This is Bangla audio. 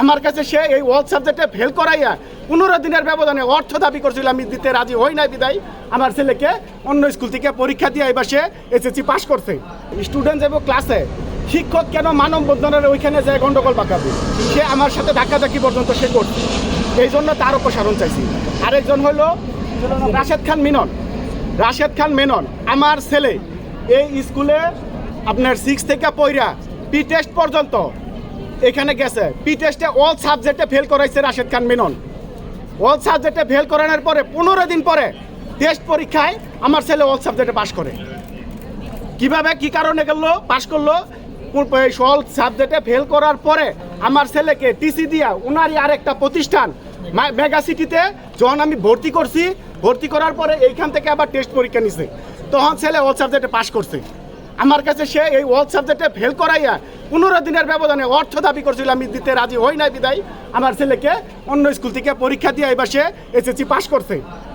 আমার কাছে সে এই ওয়ার্ল্ড সাবজেক্টে ফেল করাইয়া পনেরো দিনের ব্যবধানে অর্থ দাবি করছিল, আমি দিতে রাজি হই নাই বিদায়। আমার ছেলেকে অন্য স্কুল থেকে পরীক্ষা দিয়ে এবার সে এসএসসি পাশ করছে। স্টুডেন্ট যাব ক্লাসে শিক্ষক কেন মানববন্ধনের ওইখানে যায় গন্ডগোল পাকাবে সে আমার সাথে ধাক্কাধাক্কি পর্যন্ত সে করছে। এই জন্য তার অপসারণ চাইছি। আরেকজন হলো রাশেদ খান মিনন। রাশেদ খান মেনন, আমার ছেলে, এই স্কুলে আপনার সিক্স থেকে পয়রা পি টেস্ট পর্যন্ত এখানে গেছে। পি টেস্টে অল সাবজেক্টে ফেল করাইছে রাশেদ খান মেনন। অল সাবজেক্টে ফেল করানোর পরে পনেরো দিন পরে টেস্ট পরীক্ষায় আমার ছেলে অল সাবজেক্টে পাশ করে। কীভাবে, কি কারণে গেল? পাশ করল। অল সাবজেক্টে ফেল করার পরে আমার ছেলেকে টিসি দিয়া উনারই আরেকটা প্রতিষ্ঠান মেগা সিটিতে যখন আমি ভর্তি করছি, ভর্তি করার পরে এইখান থেকে আবার টেস্ট পরীক্ষা নিছে। তখন ছেলে অল সাবজেক্টে পাশ করছে। আমার কাছে সে এই অল সাবজেক্টে ফেল করাইয়া পনেরো দিনের ব্যবধানে অর্থ দাবি করছিল, আমি দিতে রাজি হই নাই বিদায়। আমার ছেলেকে অন্য স্কুল থেকে পরীক্ষা দিয়ে এবার সে এসএসসি পাশ করছে।